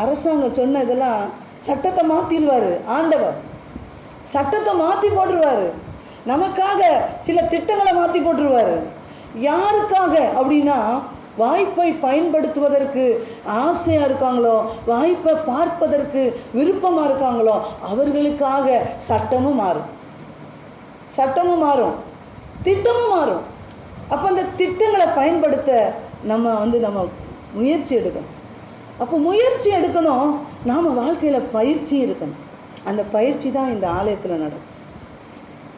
அரசாங்கம் சொன்னதெல்லாம் சட்டத்தை மாற்றிடுவார் ஆண்டவர். சட்டத்தை மாற்றி போட்டுருவார். நமக்காக சில திட்டங்களை மாற்றி போட்டுருவார். யாருக்காக அப்படின்னா வாய்ப்பை பயன்படுத்துவதற்கு ஆசையாக இருக்காங்களோ வாய்ப்பை பார்ப்பதற்கு விருப்பமாக இருக்காங்களோ அவர்களுக்காக சட்டமும் மாறும். சட்டமும் மாறும். திட்டமும் மாறும். அப்போ அந்த திட்டங்களை பயன்படுத்த நம்ம வந்து நம்ம முயற்சி எடுக்கணும். அப்போ முயற்சி எடுக்கணும். நாம் வாழ்க்கையில் பயிற்சி இருக்கணும். அந்த பயிற்சி தான் இந்த ஆலயத்தில் நடக்கும்.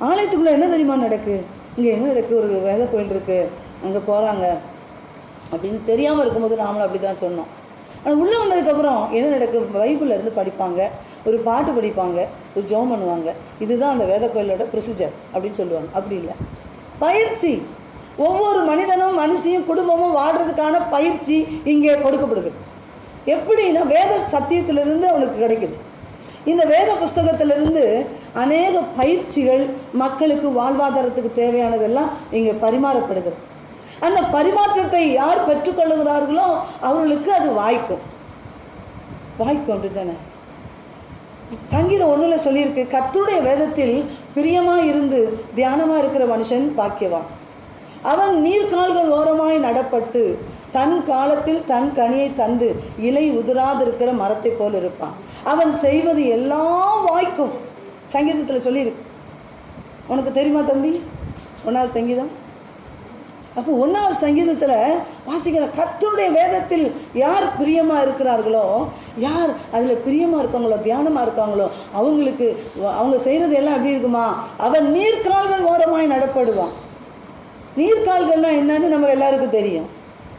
ஆலயத்துக்குள்ளே என்ன தெரியுமா நடக்கு? இங்கே என்ன நடக்கு? ஒரு வேலை கோயில் இருக்குது அங்கே போகிறாங்க அப்படின்னு தெரியாமல் இருக்கும்போது நாமளும் அப்படி தான் சொன்னோம். ஆனால் உள்ளே வந்ததுக்கப்புறம் என்ன நடக்கும் பைபிளில் இருந்து படிப்பாங்க. ஒரு பாட்டு படிப்பாங்க. ஒரு ஜெபம் பண்ணுவாங்க. இதுதான் அந்த வேத கோயிலோட ப்ரொசீஜர் அப்படின்னு சொல்லுவாங்க. அப்படி இல்லை. பயிற்சி. ஒவ்வொரு மனிதனும் மனுஷியும் குடும்பமும் வாழ்கிறதுக்கான பயிற்சி இங்கே கொடுக்கப்படுகிறது எப்படின்னா வேத சத்தியத்திலிருந்து அவனுக்கு கிடைக்குது. இந்த வேத புஸ்தகத்திலிருந்து அநேக பயிற்சிகள் மக்களுக்கு வாழ்வாதாரத்துக்கு தேவையானதெல்லாம் இங்கே பரிமாறப்படுகிறது. அந்த பரிமாற்றத்தை யார் பெற்றுக்கொள்ளுகிறார்களோ அவர்களுக்கு அது வாய்க்கும். வாய்க்கும் அப்படிதானே சங்கீதம் ஒன்றில் சொல்லியிருக்கு கத்துடைய வேதத்தில் பிரியமாக இருந்து தியானமாக இருக்கிற மனுஷன் பாக்கியவான். அவன் நீர்கால்கள் ஓரமாய் நடப்பட்டு தன் காலத்தில் தன் கனியை தந்து இலை உதிராதிருக்கிற மரத்தை போல் இருப்பான். அவன் செய்வது எல்லாம் வாய்க்கும். சங்கீதத்தில் சொல்லியிருக்கு. உனக்கு தெரியுமா தம்பி? ஒன்றாவது சங்கீதம். அப்போ ஒன்றாவது சங்கீதத்தில் வாசிக்கிற கத்தருடைய வேதத்தில் யார் பிரியமாக இருக்கிறார்களோ யார் அதில் பிரியமாக இருக்காங்களோ தியானமாக இருக்காங்களோ அவங்களுக்கு அவங்க செய்கிறது எல்லாம் எப்படி இருக்குமா? அவன் நீர்க்கால்கள் ஓரமாய் நடப்படுவான். நீர்க்கால்கள்லாம் என்னன்னு நம்ம எல்லாருக்கும் தெரியும்.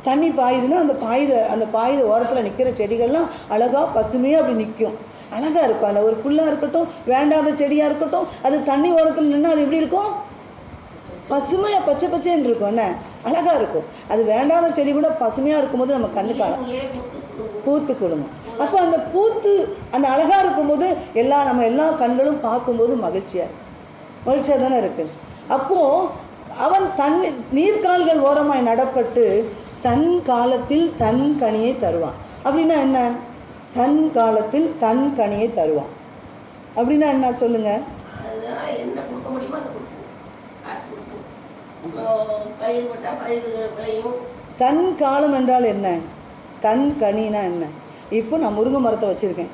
தண்ணி பாயுதுன்னா அந்த பாயுத அந்த பாயுத ஓரத்தில் நிற்கிற செடிகள்லாம் அழகாக பசுமையாக அப்படி நிற்கும் அழகாக இருக்கும். அதில் ஒரு புல்லாக இருக்கட்டும் வேண்டாத செடியாக இருக்கட்டும் அது தண்ணி ஓரத்தில் நின்று அது எப்படி இருக்கும்? பசுமையாக பச்சை பச்சைன்னு இருக்கும். என்ன? அழகாக இருக்கும். அது வேண்டாத செடி கூட பசுமையாக இருக்கும்போது நம்ம கண்ணு காலம். பூத்து கொடுக்கும் அப்போ அந்த பூத்து அந்த அழகாக இருக்கும்போது எல்லா நம்ம எல்லா கண்களும் பார்க்கும்போது மகிழ்ச்சியாக இருக்கும். மகிழ்ச்சியாக தானே இருக்குது அப்போது அவன் தன் நீர்க்கால்கள் ஓரமாய் நடப்பட்டு தன் காலத்தில் தன் கனியை தருவான். அப்படின்னா என்ன? தன் காலத்தில் தன் கனியை தருவான். அப்படின்னா என்ன? விளையும். தன் காலம் என்றால் என்ன? தன் கனினா என்ன? இப்போ நான் முருங்கை மரத்தை வச்சுருக்கேன்.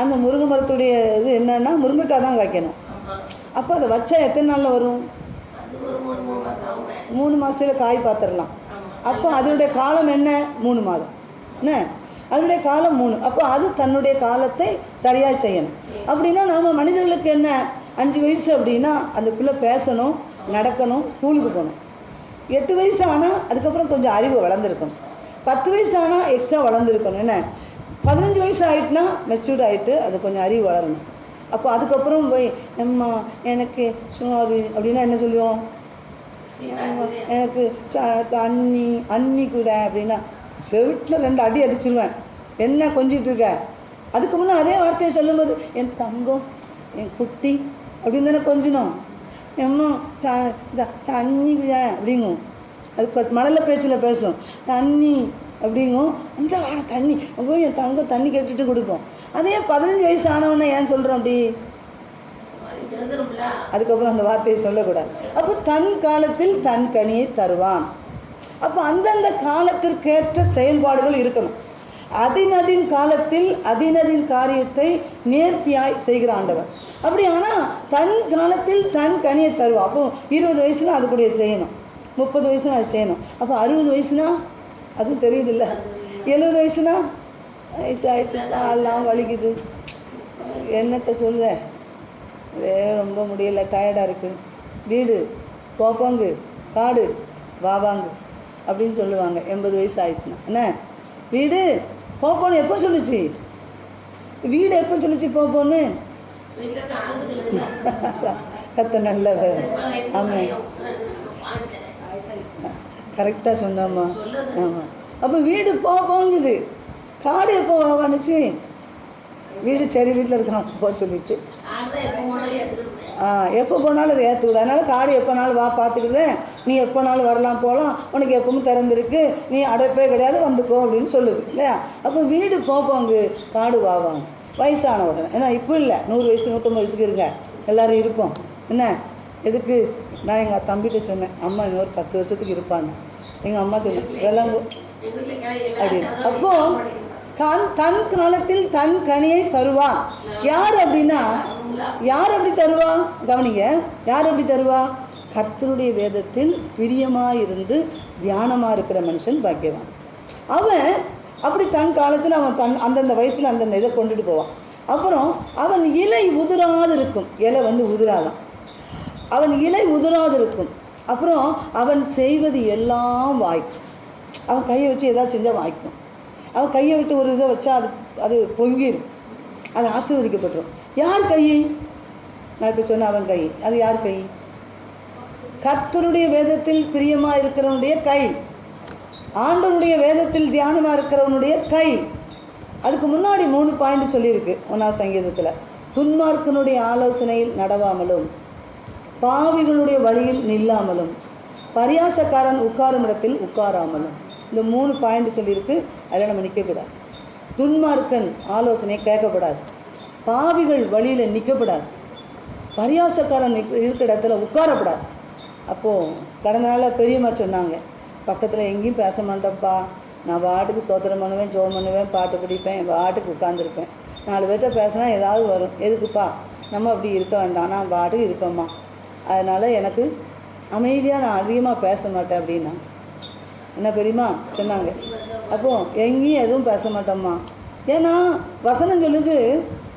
அந்த முருங்கை மரத்துடைய இது என்னன்னா முருங்கைக்காய் தான் காய்க்கணும். அப்போ அதை வச்சா எத்தனை நாளில் வரும்? மூணு மாதத்தில் காய் பார்த்துடலாம் ஆமா அப்போ அதனுடைய காலம் என்ன? மூணு மாதம். என்ன? அதனுடைய காலம் மூணு. அப்போ அது தன்னுடைய காலத்தை சரியாக செய்யணும். அப்படின்னா நாம் மனிதர்களுக்கு என்ன? அஞ்சு வயசு அப்படின்னா அந்த பிள்ளை பேசணும் நடக்கணும் ஸ்கூலுக்கு போகணும். எட்டு வயசு ஆனால் அதுக்கப்புறம் கொஞ்சம் அறிவு வளர்ந்துருக்கணும். பத்து வயசு ஆனால் எக்ஸ்ட்ரா வளர்ந்துருக்கணும். என்ன? பதினஞ்சு வயசு ஆகிட்டுனா மெச்சூர்ட் ஆகிட்டு அது கொஞ்சம் அறிவு வளரணும். அப்போ அதுக்கப்புறம் போய் அம்மா எனக்கு சுமார் அப்படின்னா என்ன சொல்லுவோம்? எனக்கு ச- தண்ணி அண்ணி கூட அப்படின்னா செவிட்டில் ரெண்டு அடி அடிச்சிருவேன். என்ன கொஞ்சிட்டு இருக்க? அதுக்கு முன்னே அதே வார்த்தையை சொல்லும்போது என் தங்கம் என் குட்டி அப்படின்னு தானே கொஞ்சினோம். எம்மா தண்ணி கூட அப்படிங்கும். அது ப- மழலை பேச்சில் பேசும். தண்ணி அப்படிங்கும். அந்த வார தண்ணி போய் என் தங்கம் தண்ணி கட்டிட்டு கொடுப்போம். அதே பதினஞ்சு வயசு ஆனவொன்னே ஏன் சொல்கிறோம் அப்படி? அதுக்கப்புறம் அந்த வார்த்தையை சொல்லக்கூடாது. அப்போ தன் காலத்தில் தன் கனியை தருவான். அப்போ அந்தந்த காலத்திற்கேற்ற செயல்பாடுகள் இருக்கணும். அதினதின் காலத்தில் அதினதின் காரியத்தை நேர்த்தியாய் செய்கிற ஆண்டவர். அப்படி ஆனால் தன் காலத்தில் தன் கனியை தருவான். அப்போ இருபது வயசுனா அது கூட செய்யணும். முப்பது வயசுனா அது செய்யணும். அப்போ அறுபது வயசுனா அதுவும் தெரியுதுல்ல. எழுபது வயசுனா வயசாயிட்டு காலெல்லாம் வலிக்குது. என்னத்தை சொல்ல ரொம்ப முடியல டயர்டாக இருக்குது வீடு போப்போங்கு காடு வாவாங்கு அப்படின்னு சொல்லுவாங்க. எண்பது வயசு ஆயிட்டுனா. என்ன வீடு போப்போன்னு எப்போ சொல்லுச்சு? வீடு எப்போ சொல்லுச்சு போப்போன்னு? கத்த நல்லவர். ஆமாம் கரெக்டாக சொன்னாம்மா. ஆமாம் அப்போ வீடு போப்போங்குது. காடு எப்போ வாவானுச்சு? வீடு சரி வீட்டில் இருக்கான் போ சொல்லிட்டு. எப்போ போனாலும் அதை ஏற்றுக்கூட அதனால் காடு எப்போனாலும் வா பார்த்துக்கிட்டேன் நீ எப்போனாலும் வரலாம் போகலாம். உனக்கு எப்பவும் திறந்திருக்கு. நீ அடைப்பே கிடையாது வந்துக்கோ அப்படின்னு சொல்லுது இல்லையா? அப்போ வீடு போப்பாங்க காடு வாவாங்க. வயசான உடனே. ஏன்னா இப்போ இல்லை. நூறு வயசு நூற்றம்பது வயசுக்கு இருங்க. எல்லாரும் இருப்போம். என்ன? எதுக்கு? நான் எங்கள் தம்பிகிட்ட சொன்னேன். அம்மா இன்னொரு பத்து வருஷத்துக்கு இருப்பான்னு. எங்கள் அம்மா சொன்னேன். வெள்ளங்கோ எங்க வீட்டுல கிளை அப்படி. எல்லாம் அப்போ தன் தன் காலத்தில் தன் கனியை தருவான். யார் அப்படின்னா யார் அப்படி தருவா? கவனிங்க. யார் எப்படி தருவா? கர்த்தருடைய வேதத்தில் பிரியமாக இருந்து தியானமாக இருக்கிற மனுஷன் பாக்கியவான். அவன் அப்படி தன் காலத்தில் அவன் தன் அந்தந்த வயசில் அந்தந்த இதை கொண்டுட்டு போவான். அப்புறம் அவன் இலை உதிராது இருக்கும். இலை வந்து உதிராதான். அவன் இலை உதிராது இருக்கும். அப்புறம் அவன் செய்வது எல்லாம் வாய்க்கும். அவன் கையை வச்சு ஏதாவது செஞ்சால் வாய்க்கும். அவன் கையை விட்டு ஒரு இதை வச்சா அது அது பொங்கிடும் அது ஆசீர்வதிக்கப்பட்டுரும். யார் கை? நான் இப்போ சொன்ன அவன் கை. அது யார் கை? கர்த்தருடைய வேதத்தில் பிரியமாக இருக்கிறவனுடைய கை. ஆண்டவனுடைய வேதத்தில் தியானமாக இருக்கிறவனுடைய கை. அதுக்கு முன்னாடி மூணு பாயிண்ட் சொல்லியிருக்கு ஒன்றா சங்கீதத்தில். துன்மார்க்கனுடைய ஆலோசனையில் நடவாமலும் பாவிகளுடைய வழியில் நில்லாமலும் பரியாசக்காரன் உட்காரும் இடத்தில் உட்காராமலும். இந்த மூணு பாயிண்ட் சொல்லியிருக்கு. அதில் நம்ம நிற்கக்கூடாது துன்மார்க்கன் ஆலோசனை கேட்கக்கூடாது. பாவிகள் வழியில் நிற்கக்கூடாது பரியாசக்காரன் நிக்க- இருக்கிற இடத்துல உட்காரக்கூடாது. அப்போது கடந்த நாளில் பெரியம்மா சொன்னாங்க பக்கத்தில் எங்கேயும் பேச மாட்டேன்ப்பா. நான் பாட்டுக்கு சோத்திரம் பண்ணுவேன் ஜோம் பண்ணுவேன் பாட்டு பிடிப்பேன் என் பாட்டுக்கு உட்காந்துருப்பேன் நாலு பேர்கிட்ட பேசினா ஏதாவது வரும். எதுக்குப்பா? நம்ம அப்படி இருக்க வேண்டாம். நான் பாட்டுக்கு இருப்பேம்மா. அதனால் எனக்கு அமைதியாக நான் அதிகமாக பேச மாட்டேன் அப்படின்னா என்ன பெரியம்மா? சொன்னாங்க. அப்போது எங்கேயும் எதுவும் பேச மாட்டோம்மா. ஏன்னா வசனம் சொல்லுது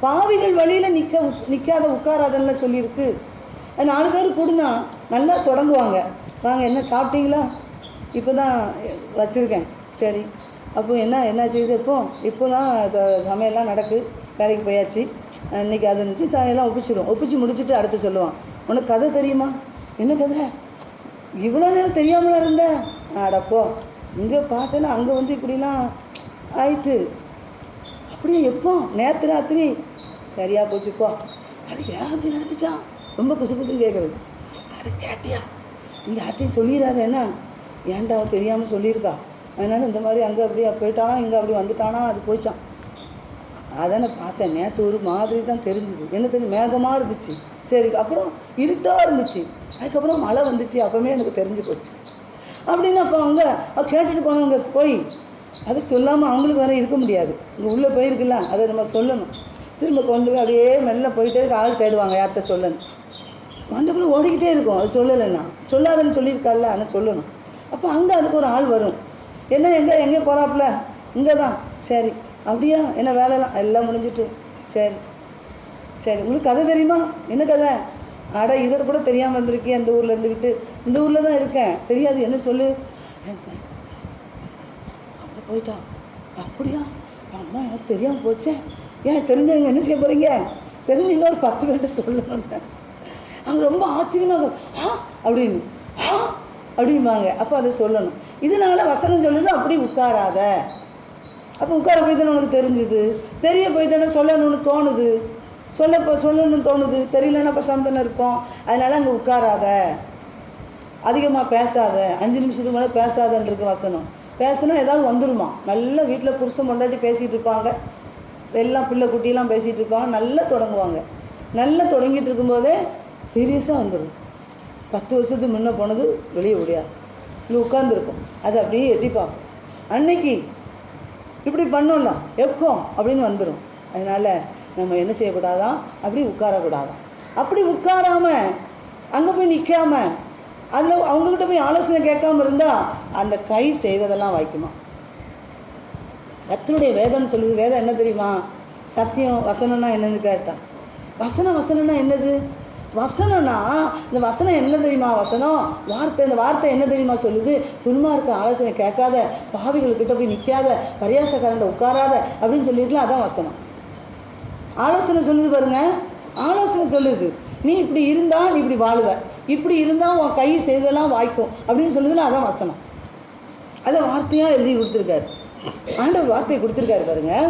பாவிகள் வழியில் நிற்க நிற்காத உட்காராதன்ல சொல்லியிருக்கு. நாலு பேர் கூடுனா நல்லா தொடங்குவாங்க. வாங்க என்ன சாப்பிட்டீங்களா? இப்போ தான் வச்சுருக்கேன். சரி. அப்போ என்ன என்ன செய்யுது இப்போ? இப்போ தான் ச சமையல்லாம் நடக்கு. வேலைக்கு போயாச்சு. இன்றைக்கி அது இருந்துச்சு எல்லாம் ஒப்பிச்சிடும் ஒப்பிச்சு முடிச்சுட்டு அடுத்து சொல்லுவான். உனக்கு கதை தெரியுமா? என்ன கதை? இவ்வளோ நேரம் தெரியாமலாம் இருந்த? அடப்போ. இங்கே பார்த்தேன்னா அங்கே வந்து இப்படிலாம் ஆயிட்டு அப்படியே எப்போ? நேற்று ராத்திரி. சரியாக போச்சுப்பா அது ஏன் அப்படி நடந்துச்சா? ரொம்ப குசு குசுன்னு கேட்குறது அது கேட்டியா? நீ யார்ட்டையும் சொல்லிடாத என்ன? ஏன்டா அவன் தெரியாமல் சொல்லியிருக்கா? அதனால இந்த மாதிரி அங்கே அப்படியே போயிட்டானா இங்கே அப்படி வந்துட்டானா அது போயிச்சான். அதானே பார்த்தேன். நேற்று ஒரு மாதிரி தான் தெரிஞ்சுது. என்ன தெரியும் மேகமாக இருந்துச்சு. சரி அப்புறம் இருட்டாக இருந்துச்சு. அதுக்கப்புறம் மழை வந்துச்சு. அப்போவே எனக்கு தெரிஞ்சு போச்சு. அப்படின்னு அப்போ அவங்க கேட்டுட்டு போனவங்க போய் அதை சொல்லாமல் அவங்களுக்கு வேற இருக்க முடியாது. இங்கே உள்ளே போயிருக்குல்ல அதை நம்ம சொல்லணும். திரும்ப கொண்டு போய் அப்படியே மெல்ல போயிட்டே இருக்க ஆள் தேடுவாங்க யார்கிட்ட சொல்லணும் வந்தக்குள்ளே ஓடிக்கிட்டே இருக்கும் அது சொல்லலைன்னா. சொல்லாதன்னு சொல்லியிருக்கால ஆனால் சொல்லணும். அப்போ அங்கே அதுக்கு ஒரு ஆள் வரும். என்ன எங்கே எங்கே போகிறாப்புல இங்கே தான் சரி அப்படியா? என்ன வேலைலாம்? எல்லாம் முடிஞ்சிட்டு. சரி சரி. உங்களுக்கு கதை தெரியுமா? என்ன கதை? அட இதை கூட தெரியாமல் வந்திருக்கேன் அந்த ஊரில் இருந்துக்கிட்டு இந்த ஊரில் தான் இருக்கேன். தெரியாது என்ன சொல்லு? போயிட்டா. போயிட்டான் அப்படியா? அம்மா எனக்கு தெரியாமல் போச்சே. ஏன் தெரிஞ்சவங்க என்ன செய்ய போகிறீங்க தெரிஞ்சு இன்னொரு பத்து பேர்கிட்ட சொல்லணும்னு. அவங்க ரொம்ப ஆச்சரியமாக ஆ? அப்படின்னு. ஆ? அப்படிம்பாங்க. அப்போ அதை சொல்லணும். இதனால் வசனம் சொல்லுது அப்படி உட்காராத. அப்போ உட்கார போய் தானே உனக்கு தெரிஞ்சுது? தெரிய போய் தானே சொல்லணும்னு தோணுது? சொல்ல சொல்லணும்னு தோணுது? தெரியலன்னா இப்போ சந்தனம் இருக்கும். அதனால் அங்கே உட்காராத. அதிகமாக பேசாத. அஞ்சு நிமிஷத்துக்கு மேலே பேசாதன்னு இருக்கு வசனம். பேசுனா ஏதாவது வந்துருமா? நல்லா வீட்டில் புருஷன் கொண்டாட்டி பேசிகிட்டு இருப்பாங்க. எல்லாம் பிள்ளை குட்டியெல்லாம் பேசிகிட்டு இருப்பாங்க. நல்லா தொடங்குவாங்க. நல்லா தொடங்கிட்டு இருக்கும்போதே சீரியஸாக வந்துடும் பத்து வருஷத்துக்கு முன்னே போனது வெளியே முடியாது இங்கே உட்காந்துருக்கும் அது அப்படியே எட்டி பார்க்கும். அன்னைக்கு இப்படி பண்ணோம்ல எப்போ? அப்படின்னு வந்துடும் அதனால் நம்ம என்ன செய்யக்கூடாதான்? அப்படி உட்காரக்கூடாதான். அப்படி உட்காராமல் அங்கே போய் நிற்காமல் அதில் அவங்கக்கிட்ட போய் ஆலோசனை கேட்காம இருந்தால் அந்த கை செய்வதெல்லாம் வாய்க்குமா? கத்தருடைய வேதம்னு சொல்லுது வேதம் என்ன தெரியுமா? சத்தியம் வசனம்னா என்னன்னு கேட்டான் வசனம் வசனம்னா என்னது? வசனம்னா இந்த வசனம் என்ன தெரியுமா? வசனம் வார்த்தை இந்த வார்த்தை என்ன தெரியுமா சொல்லுது? துன்மார்க்க ஆலோசனை கேட்காத பாவிகள்கிட்ட போய் நிற்காத பரியாசக்காரன் உட்காராத அப்படின்னு சொல்லியிருக்கலாம் அதான் வசனம். ஆலோசனை சொல்லுது பாருங்க ஆலோசனை சொல்லுது. நீ இப்படி இருந்தால் நீ இப்படி வாழுவேன் இப்படி இருந்தால் உன் கை செய்தெல்லாம் வாய்க்கும் அப்படின்னு சொல்லுதுன்னா அதான் வசனம். அதை வார்த்தையாக எழுதி கொடுத்துருக்காரு. ஆண்டவர் வார்த்தையை கொடுத்துருக்காரு பாருங்கள்